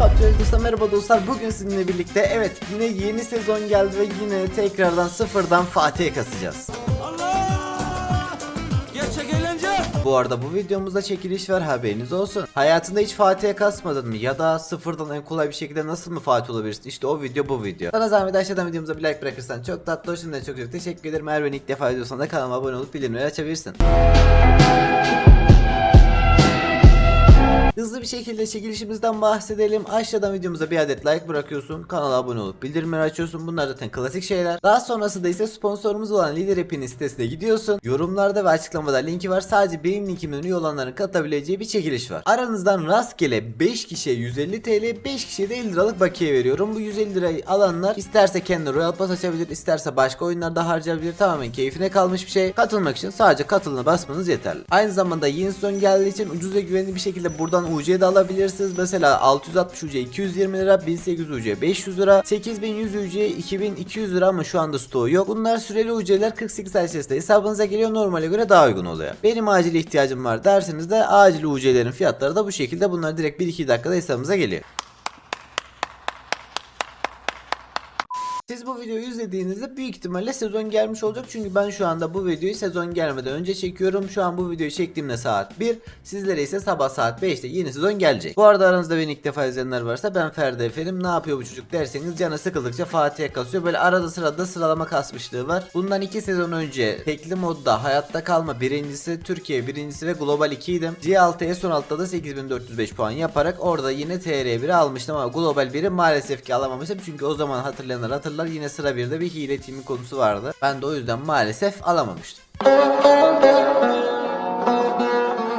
Dostlar merhaba dostlar bugün sizinle birlikte evet yine yeni sezon geldi ve yine tekrardan sıfırdan Fatih'e kasacağız. Bu arada bu videomuzda çekiliş var haberiniz olsun. Hayatında hiç Fatih'e kasmadın mı ya da sıfırdan en kolay bir şekilde nasıl mı Fatih olabilirsin işte o video bu video. Sana zahmet aşağıdan videomuza bir like bırakırsan çok tatlı şimdiden çok çok teşekkür ederim. Eğer beni ilk defa izliyorsan da kanalıma abone olup bildirimleri açabilirsin. Hızlı bir şekilde çekilişimizden bahsedelim. Aşağıdan videomuza bir adet like bırakıyorsun. Kanala abone olup bildirimleri açıyorsun. Bunlar zaten klasik şeyler. Daha sonrasında ise sponsorumuz olan Lider App'in sitesine gidiyorsun. Yorumlarda ve açıklamada linki var. Sadece benim linkimin üye olanların katılabileceği bir çekiliş var. Aranızdan rastgele 5 kişiye 150 TL, 5 kişiye de 50 liralık bakiye veriyorum. Bu 150 lirayı alanlar isterse kendi Royal Pass açabilir, isterse başka oyunlarda harcayabilir. Tamamen keyfine kalmış bir şey. Katılmak için sadece katılına basmanız yeterli. Aynı zamanda yeni sezon geldiği için ucuz ve güvenli bir şekilde buradan UC de alabilirsiniz. Mesela 660 UC 220 lira, 1800 UC 500 lira, 8100 UC 2200 lira ama şu anda stoğu yok. Bunlar süreli UC'ler 48 ay içerisinde hesabınıza geliyor normale göre daha uygun oluyor. Benim acil ihtiyacım var derseniz de acil UC'lerin fiyatları da bu şekilde. Bunlar direkt 1-2 dakikada hesabımıza geliyor. Bu videoyu izlediğinizde büyük ihtimalle sezon gelmiş olacak. Çünkü ben şu anda bu videoyu sezon gelmeden önce çekiyorum. Şu an bu videoyu çektiğimde saat 1. Sizlere ise sabah saat 5'te yeni sezon gelecek. Bu arada aranızda beni ilk defa izleyenler varsa ben Ferdi efendim. Ne yapıyor bu çocuk derseniz canı sıkıldıkça Fatih'e kasıyor. Böyle arada sırada sıralama kasmışlığı var. Bundan 2 sezon önce tekli modda hayatta kalma birincisi Türkiye birincisi ve global 2 idim. G6'ya son altta da 8405 puan yaparak orada yine TR1'i almıştım ama global 1'i maalesef ki alamamıştım. Çünkü o zaman hatırlayanlar hatırlar yine sıra 1'de bir hile team'i konusu vardı. Ben de o yüzden maalesef alamamıştım.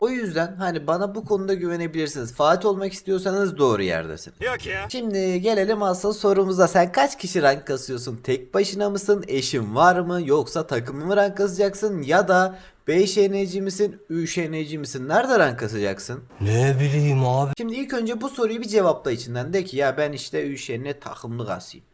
O yüzden hani bana bu konuda güvenebilirsiniz. Fatih olmak istiyorsanız doğru yerdesin. Yok ya. Şimdi gelelim asıl sorumuza. Sen kaç kişi rank kasıyorsun? Tek başına mısın? Eşin var mı? Yoksa takımlı mı rank kasacaksın? Ya da 5 NC misin? 3 NC misin? Nerede rank kasacaksın? Ne bileyim abi. Şimdi ilk önce bu soruyu bir cevapla içinden. De ki ya ben işte 3 NC takımlı kasayım.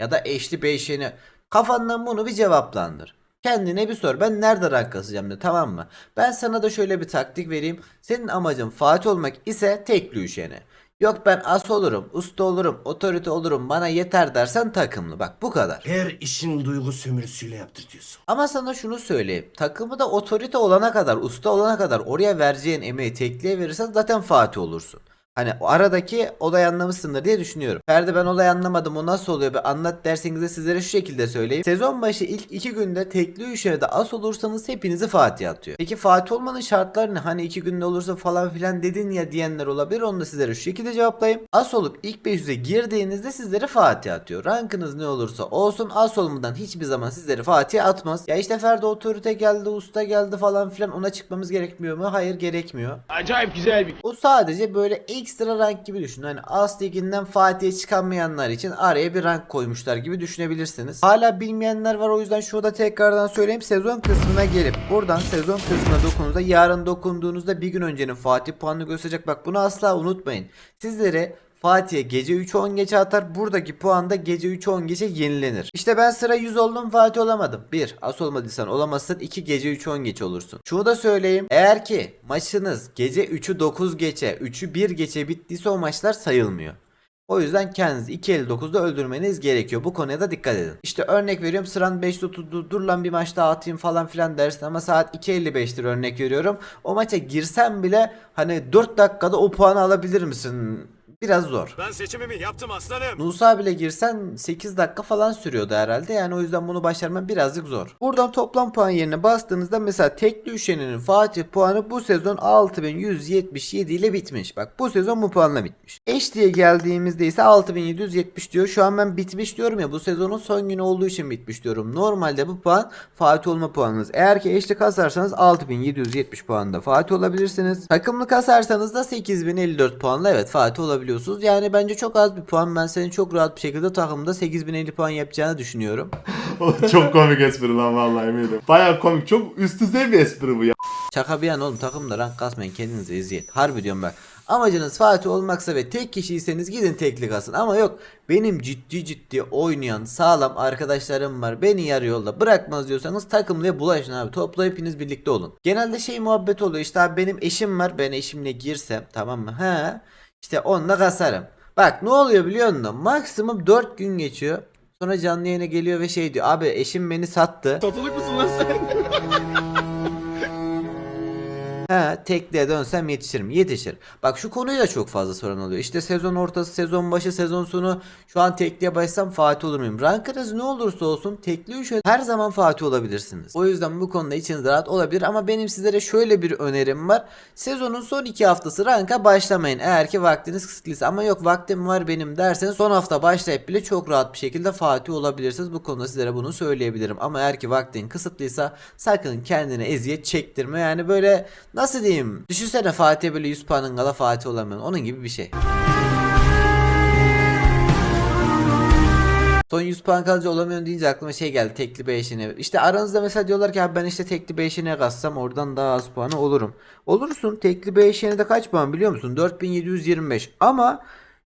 Ya da eşli 5 NC. Kafandan bunu bir cevaplandır. Kendine bir sor. Ben nerede rank kasacağım de tamam mı? Ben sana da şöyle bir taktik vereyim. Senin amacın Fatih olmak ise tekli üşene. Yok ben as olurum, usta olurum, otorite olurum bana yeter dersen takımlı. Bak bu kadar. Her işin duygu sömürüsüyle yaptırtıyorsun. Ama sana şunu söyleyeyim. Takımı da otorite olana kadar, usta olana kadar oraya vereceğin emeği tekliğe verirsen zaten Fatih olursun. Hani aradaki olay anlamışsındır diye düşünüyorum. Ferdi ben olay anlamadım o nasıl oluyor bir anlat derseniz de sizlere şu şekilde söyleyeyim. Sezon başı ilk iki günde tekli üşerde as olursanız hepinizi Fatih atıyor. Peki Fatih olmanın şartları ne? Hani iki günde olursa falan filan dedin ya diyenler olabilir. Onu da sizlere şu şekilde cevaplayayım. As olup ilk 500'e girdiğinizde sizlere Fatih atıyor. Rankınız ne olursa olsun as olmadan hiçbir zaman sizleri Fatih atmaz. Ya işte Ferdi otorite geldi, usta geldi falan filan ona çıkmamız gerekmiyor mu? Hayır gerekmiyor. Acayip güzel bir. O sadece böyle ekstra rank gibi düşün. Hani As liginden Fatih'e çıkamayanlar için araya bir rank koymuşlar gibi düşünebilirsiniz. Hala bilmeyenler var o yüzden şurada tekrardan söyleyeyim. Sezon kısmına gelip buradan sezon kısmına dokunduğunuzda yarın dokunduğunuzda bir gün öncenin Fatih puanını gösterecek. Bak bunu asla unutmayın. Sizlere Fatih'e gece 3-10 geçe atar. Buradaki puan da gece 3-10 geçe yenilenir. İşte ben sıra 100 oldum Fatih olamadım. 1. As olmadıysan olamazsın. 2. Gece 3-10 geç olursun. Şunu da söyleyeyim. Eğer ki maçınız gece 3'ü 9 geçe 3'ü 1 geçe bittiyse o maçlar sayılmıyor. O yüzden kendinizi 2.59'da öldürmeniz gerekiyor. Bu konuya da dikkat edin. İşte örnek veriyorum sıran 5 tutuldu. Dur lan bir maç daha atayım falan filan dersin ama saat 2.55'tir örnek veriyorum. O maça girsen bile hani 4 dakikada o puanı alabilir misin? Biraz zor. Ben seçimimi yaptım aslanım. Nusa bile girsen 8 dakika falan sürüyordu herhalde. Yani o yüzden bunu başarman birazcık zor. Buradan toplam puan yerine bastığınızda mesela tekli üşeninin Fatih puanı bu sezon 6177 ile bitmiş. Bak bu sezon bu puanla bitmiş. Eş diye geldiğimizde ise 6770 diyor. Şu an ben bitmiş diyorum ya bu sezonun son günü olduğu için bitmiş diyorum. Normalde bu puan Fatih olma puanınız. Eğer ki eşli kasarsanız 6770 puanda Fatih olabilirsiniz. Takımlı kasarsanız da 8054 puanla evet Fatih olabiliyorsunuz. Yani bence çok az bir puan. Ben senin çok rahat bir şekilde takımda 8050 puan yapacağını düşünüyorum. Çok komik espri lan vallahi eminim. Baya komik. Çok üst düzey bir espri bu ya. Şaka bir yana oğlum takımda rank kasmayın kendinize eziyet. Harbi diyorum bak. Amacınız Fatih olmaksa ve tek kişiyseniz gidin tekli kasın. Ama yok benim ciddi ciddi oynayan sağlam arkadaşlarım var. Beni yarı yolda bırakmaz diyorsanız takımlıya bulaşın abi. Topla hepiniz birlikte olun. Genelde şey muhabbet oluyor işte abi benim eşim var. Ben eşimle girsem tamam mı? He. İşte onunla kasarım. Bak ne oluyor biliyor musun? Maksimum 4 gün geçiyor. Sonra canlı yayına geliyor ve şey diyor. Abi eşim beni sattı. Satılık mısın lan sen? He tekliğe dönsem yetişirim. Yetişir. Bak şu konuyu da çok fazla soran oluyor. İşte sezon ortası, sezon başı, sezon sonu şu an tekliğe başlasam Fatih olur muyum? Rankınız ne olursa olsun tekliği şöyle her zaman Fatih olabilirsiniz. O yüzden bu konuda içiniz rahat olabilir ama benim sizlere şöyle bir önerim var. Sezonun son iki haftası ranka başlamayın. Eğer ki vaktiniz kısıtlıysa ama yok vaktim var benim derseniz son hafta başlayıp bile çok rahat bir şekilde Fatih olabilirsiniz. Bu konuda sizlere bunu söyleyebilirim. Ama eğer ki vaktin kısıtlıysa sakın kendine eziyet çektirme. Yani böyle nasıl diyeyim? Düşünsene Fatih böyle 100 puanın kala Fatih olamıyor. Onun gibi bir şey. Son 100 puan kalınca olamıyorum deyince aklıma şey geldi tekli 5'ine. İşte aranızda mesela diyorlar ki abi ben işte tekli 5'ine kassam oradan daha az puanı olurum. Olursun tekli 5'ine de kaç puan biliyor musun? 4725 ama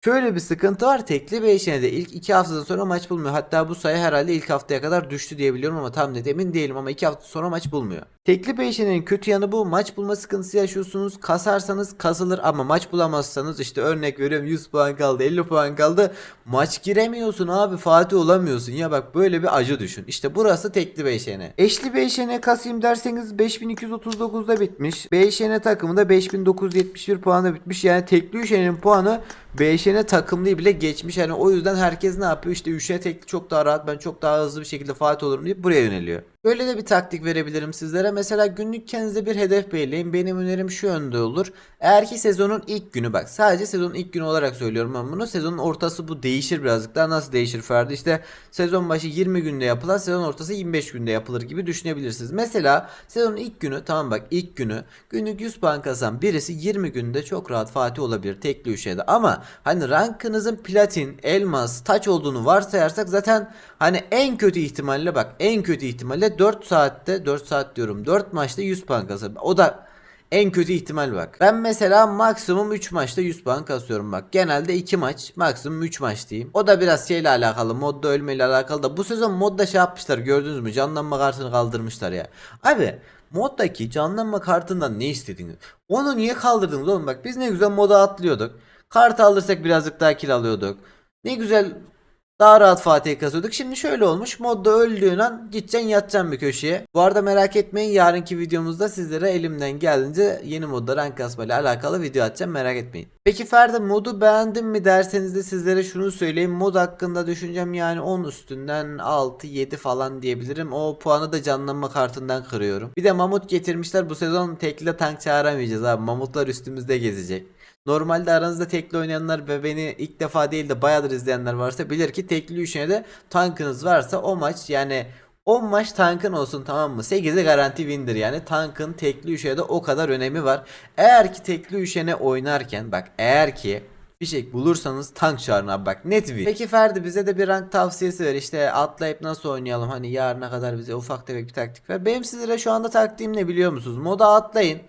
Şöyle bir sıkıntı var. Tekli 5'ine de ilk 2 haftadan sonra maç bulmuyor. Hatta bu sayı herhalde ilk haftaya kadar düştü diye biliyorum ama tam net emin değilim ama 2 hafta sonra maç bulmuyor. Tekli 5'inin kötü yanı bu. Maç bulma sıkıntısı yaşıyorsunuz. Kasarsanız kasılır ama maç bulamazsanız işte örnek veriyorum 100 puan kaldı 50 puan kaldı. Maç giremiyorsun abi Fatih olamıyorsun. Ya bak böyle bir acı düşün. İşte burası tekli 5'ine. Eşli 5'ine kasayım derseniz 5239'da bitmiş. 5'ine takımı da 5971 puanla bitmiş. Yani tekli 3'enin puanı 5'ine takımlı bile geçmiş. Yani o yüzden herkes ne yapıyor? İşte 3'e tekli çok daha rahat ben çok daha hızlı bir şekilde Fatih olurum deyip buraya yöneliyor. Böyle de bir taktik verebilirim sizlere. Mesela günlük kendinize bir hedef belirleyin. Benim önerim şu yönde olur. Eğer ki sezonun ilk günü bak sadece sezonun ilk günü olarak söylüyorum ben bunu. Sezonun ortası bu değişir birazcık daha. Nasıl değişir Ferdi? İşte sezon başı 20 günde yapılan sezon ortası 25 günde yapılır gibi düşünebilirsiniz. Mesela sezonun ilk günü tamam bak ilk günü günlük 100 puan kazan birisi 20 günde çok rahat Fatih olabilir tekli üşede. Ama hani rankınızın platin, elmas, taç olduğunu varsayarsak zaten hani en kötü ihtimalle bak en kötü ihtimalle 4 saatte 4 saat diyorum 4 maçta 100 puan kazanır. O da en kötü ihtimal bak. Ben mesela maksimum 3 maçta 100 puan kasıyorum bak. Genelde 2 maç, maksimum 3 maç diyeyim. O da biraz şeyle alakalı, modda ölmeyle alakalı da bu sezon modda şey yapmışlar gördünüz mü? Canlanma kartını kaldırmışlar ya. Abi moddaki canlanma kartından ne istediniz? Onu niye kaldırdınız oğlum? Bak biz ne güzel moda atlıyorduk. Kartı alırsak birazcık daha kill alıyorduk. Ne güzel daha rahat Fatih kazıyorduk. Şimdi şöyle olmuş. Modda öldüğün an gideceksin yatacaksın bir köşeye. Bu arada merak etmeyin yarınki videomuzda sizlere elimden geldiğince yeni modda rank kasmayla alakalı video atacağım merak etmeyin. Peki Ferdi modu beğendin mi derseniz de sizlere şunu söyleyeyim. Mod hakkında düşüncem yani 10 üstünden 6-7 falan diyebilirim. O puanı da canlanma kartından kırıyorum. Bir de mamut getirmişler bu sezon tekli tank çağıramayacağız abi. Mamutlar üstümüzde gezecek. Normalde aranızda tekli oynayanlar ve beni ilk defa değil de bayağıdır izleyenler varsa bilir ki tekli üçüne de tankınız varsa o maç yani 10 maç tankın olsun tamam mı? 8'e garanti windir yani tankın tekli üçe de o kadar önemi var. Eğer ki tekli üçene oynarken bak eğer ki bir şey bulursanız tank çağırın abi bak net win. Peki Ferdi bize de bir rank tavsiyesi ver işte atlayıp nasıl oynayalım hani yarına kadar bize ufak tefek bir taktik ver. Benim sizlere şu anda taktiğim ne biliyor musunuz? Moda atlayın.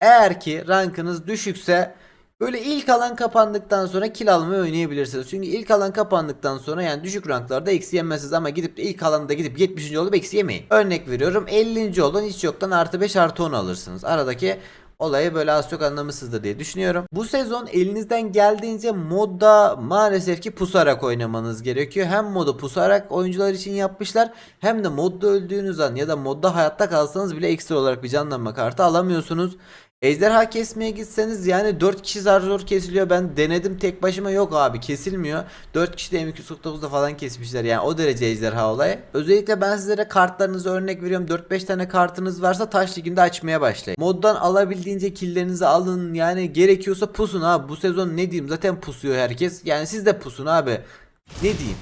Eğer ki rankınız düşükse Böyle ilk alan kapandıktan sonra kill almayı oynayabilirsiniz. Çünkü ilk alan kapandıktan sonra yani düşük ranklarda eksi yemezsiniz ama gidip de ilk alanda gidip 70. olup eksi yemeyin. Örnek veriyorum 50. olun hiç yoktan artı 5 artı 10 alırsınız. Aradaki olayı böyle az çok anlamışsınızdır diye düşünüyorum. Bu sezon elinizden geldiğince modda maalesef ki pusarak oynamanız gerekiyor. Hem modu pusarak oyuncular için yapmışlar hem de modda öldüğünüz an ya da modda hayatta kalsanız bile ekstra olarak bir canlanma kartı alamıyorsunuz. Ejderha kesmeye gitseniz yani 4 kişi zar zor kesiliyor. Ben denedim tek başıma yok abi kesilmiyor. 4 kişi de M249'da falan kesmişler yani o derece ejderha olayı. Özellikle ben sizlere kartlarınızı örnek veriyorum. 4-5 tane kartınız varsa taş liginde açmaya başlayın. Moddan alabildiğince killerinizi alın yani gerekiyorsa pusun abi. Bu sezon ne diyeyim zaten pusuyor herkes. Yani siz de pusun abi. Ne diyeyim?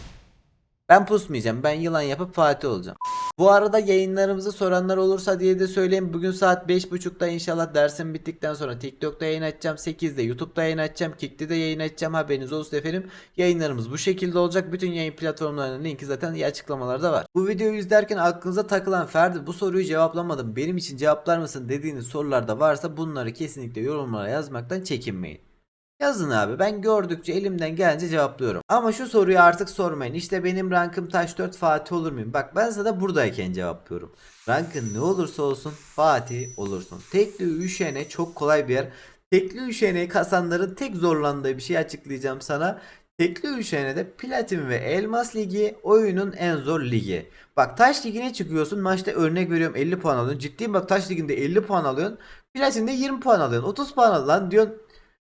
Ben pusmayacağım. Ben yılan yapıp Fatih olacağım. Bu arada yayınlarımızı soranlar olursa diye de söyleyeyim. Bugün saat 5.30'da inşallah dersim bittikten sonra TikTok'ta yayın açacağım. 8'de YouTube'da yayın açacağım. Kick'te de yayın açacağım. Haberiniz olsun efendim. Yayınlarımız bu şekilde olacak. Bütün yayın platformlarının linki zaten açıklamalarda var. Bu videoyu izlerken aklınıza takılan Ferdi bu soruyu cevaplamadım. Benim için cevaplar mısın dediğiniz sorularda varsa bunları kesinlikle yorumlara yazmaktan çekinmeyin. Yazın abi ben gördükçe elimden gelince cevaplıyorum. Ama şu soruyu artık sormayın. İşte benim rankım taş 4 Fatih olur muyum? Bak ben sana buradayken cevaplıyorum. Rankın ne olursa olsun Fatih olursun. Tekli üşene çok kolay bir yer. Tekli üşeneyi kasanların tek zorlandığı bir şey açıklayacağım sana. Tekli üşenede platin ve elmas ligi oyunun en zor ligi. Bak taş ligine çıkıyorsun maçta örnek veriyorum 50 puan alıyorsun. Ciddiyim bak taş liginde 50 puan alıyorsun. Platinde 20 puan alıyorsun. 30 puan al lan diyorsun.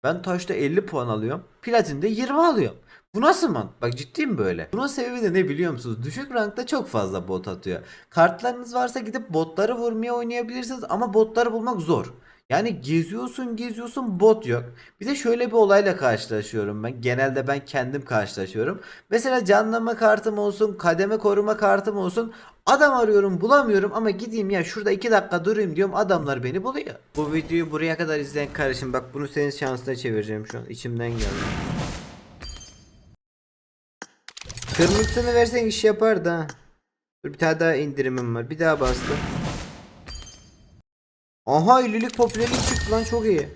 Ben taşta 50 puan alıyorum. Platinde 20 alıyorum. Bu nasıl man? Bak ciddiyim böyle. Bunun sebebi de ne biliyor musunuz? Düşük rankta çok fazla bot atıyor. Kartlarınız varsa gidip botları vurmaya oynayabilirsiniz ama botları bulmak zor. Yani geziyorsun geziyorsun bot yok. Bir de şöyle bir olayla karşılaşıyorum ben. Genelde ben kendim karşılaşıyorum. Mesela canlanma kartım olsun, kademe koruma kartım olsun. Adam arıyorum bulamıyorum ama gideyim ya şurada 2 dakika durayım diyorum adamlar beni buluyor. Bu videoyu buraya kadar izleyen kardeşim bak bunu senin şansına çevireceğim şu an. içimden geldi. Kırmızısını versen iş yapardı ha. Dur bir tane daha indirimim var. Bir daha bastım. Aha 50'lik popülerlik çıktı lan çok iyi.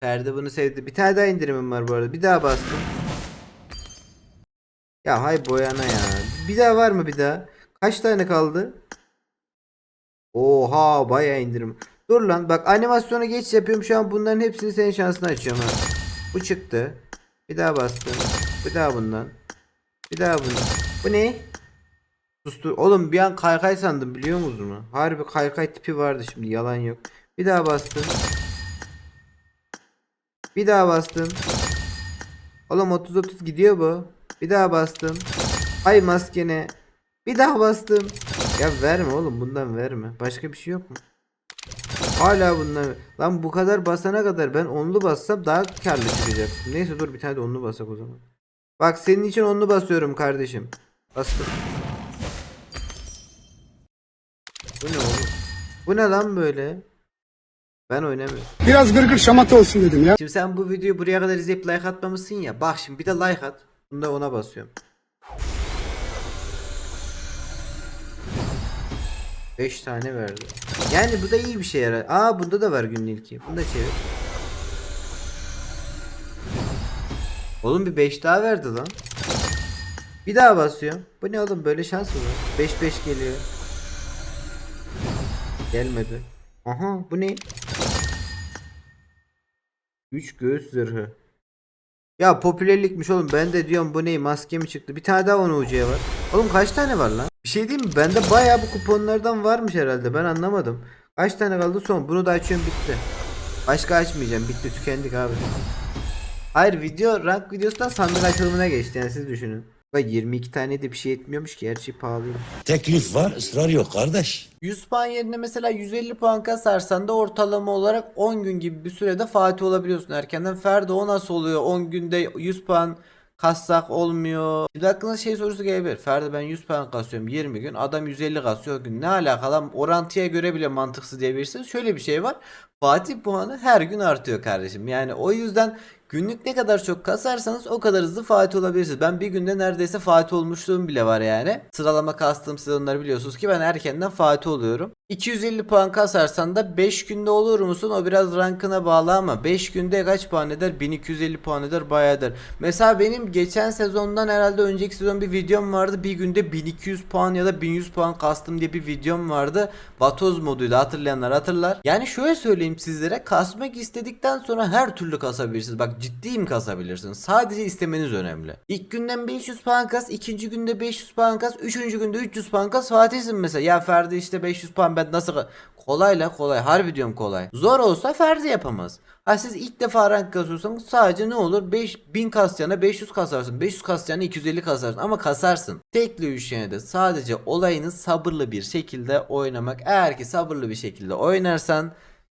Ferdi bunu sevdi. Bir tane daha indirimim var bu arada. Bir daha bastım. Ya hay boyana ya. Bir daha var mı bir daha? Kaç tane kaldı? Oha bayağı indirim. Dur lan bak animasyonu geç yapıyorum şu an bunların hepsini senin şansına açıyorum ha. Bu çıktı. Bir daha bastım. Bir daha bundan. Bir daha bundan. Bu ne? Sustur. Oğlum bir an kaykay sandım biliyor musunuz? Harbi kaykay tipi vardı şimdi yalan yok. Bir daha bastım. Bir daha bastım. Oğlum 30 30 gidiyor bu. Bir daha bastım. Ay maskene. Bir daha bastım. Ya verme oğlum bundan verme. Başka bir şey yok mu? Hala bundan. Lan bu kadar basana kadar ben onlu bassam daha karlı çıkacak. Neyse dur bir tane de onlu basak o zaman. Bak senin için onlu basıyorum kardeşim. Bastım. Bu ne oğlum? Bu ne lan böyle? Ben oynamıyorum. Biraz gırgır şamata olsun dedim ya. Şimdi sen bu videoyu buraya kadar izleyip like atmamışsın ya. Bak şimdi bir de like at. Bunda ona basıyorum. 5 tane verdi. Yani bu da iyi bir şey yarar. Aa bunda da var günün ilki. Bunu da çevir. Oğlum bir 5 daha verdi lan. Bir daha basıyorum. Bu ne oğlum böyle şans mı var? 5 5 geliyor. Gelmedi. Aha bu ne? 3 göğüs zırhı. Ya popülerlikmiş oğlum. Ben de diyorum bu ne maske mi çıktı? Bir tane daha onu ucuya var. Oğlum kaç tane var lan? Bir şey diyeyim mi? Bende bayağı bu kuponlardan varmış herhalde. Ben anlamadım. Kaç tane kaldı son? Bunu da açıyorum bitti. Başka açmayacağım. Bitti tükendik abi. Hayır video rank videosundan sandık açılımına geçti yani siz düşünün. Bak 22 tane de bir şey etmiyormuş ki her şey pahalı. Teklif var, ısrar yok kardeş. 100 puan yerine mesela 150 puan kasarsan da ortalama olarak 10 gün gibi bir sürede Fatih olabiliyorsun erkenden. Ferdi o nasıl oluyor? 10 günde 100 puan kassak olmuyor. Şimdi aklına şey sorusu gelebilir. Ferdi ben 100 puan kasıyorum 20 gün. Adam 150 kasıyor o gün. Ne alakalı? Orantıya göre bile mantıksız diyebilirsiniz. Şöyle bir şey var. Fatih puanı her gün artıyor kardeşim. Yani o yüzden günlük ne kadar çok kasarsanız o kadar hızlı Fatih olabilirsiniz. Ben bir günde neredeyse Fatih olmuşluğum bile var yani. Sıralama kastığım sezonları biliyorsunuz ki ben erkenden Fatih oluyorum. 250 puan kasarsan da 5 günde olur musun? O biraz rankına bağlı ama 5 günde kaç puan eder? 1250 puan eder bayağı. Mesela benim geçen sezondan herhalde önceki sezon bir videom vardı. Bir günde 1200 puan ya da 1100 puan kastım diye bir videom vardı. Vatoz moduydu hatırlayanlar hatırlar. Yani şöyle söyleyeyim sizlere kasmak istedikten sonra her türlü kasabilirsiniz. Bak ciddiyim kasabilirsiniz. Sadece istemeniz önemli. İlk günden 500 puan kas, ikinci günde 500 puan kas, üçüncü günde 300 puan kas Fatih'sin mesela. Ya Ferdi işte 500 puan ben nasıl ka- Kolay la kolay. Harbi diyorum kolay. Zor olsa Ferdi yapamaz. Ha siz ilk defa rank kasıyorsanız sadece ne olur? 5000 kasacağına 500 kasarsın. 500 kasacağına 250 kasarsın. Ama kasarsın. Tekli üçgene de sadece olayını sabırlı bir şekilde oynamak. Eğer ki sabırlı bir şekilde oynarsan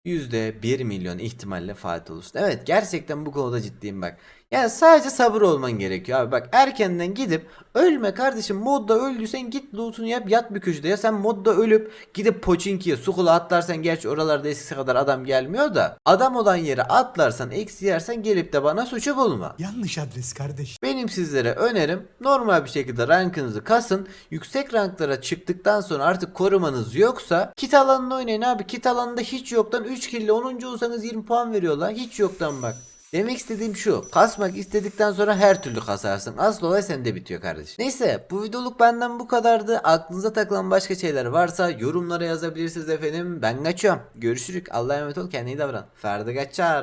%1 milyon ihtimalle Fatih olursun. Evet gerçekten bu konuda ciddiyim bak. Yani sadece sabır olman gerekiyor abi. Bak erkenden gidip ölme kardeşim modda öldüysen git lootunu yap yat bir köşede. Ya sen modda ölüp gidip Pochinki'ye Sukula atlarsan gerçi oralarda eskisi kadar adam gelmiyor da adam olan yere atlarsan eksi yersen gelip de bana suçu bulma. Yanlış adres kardeş. Benim sizlere önerim normal bir şekilde rankınızı kasın. Yüksek ranklara çıktıktan sonra artık korumanız yoksa kit alanını oynayın abi. Kit alanında hiç yoktan 3 kill ile 10. olsanız 20 puan veriyorlar. Hiç yoktan bak. Demek istediğim şu. Kasmak istedikten sonra her türlü kasarsın. Asıl olay sende bitiyor kardeşim. Neyse bu videoluk benden bu kadardı. Aklınıza takılan başka şeyler varsa yorumlara yazabilirsiniz efendim. Ben kaçıyorum. Görüşürük. Allah'a emanet ol. Kendine iyi davran. Ferdi kaçar.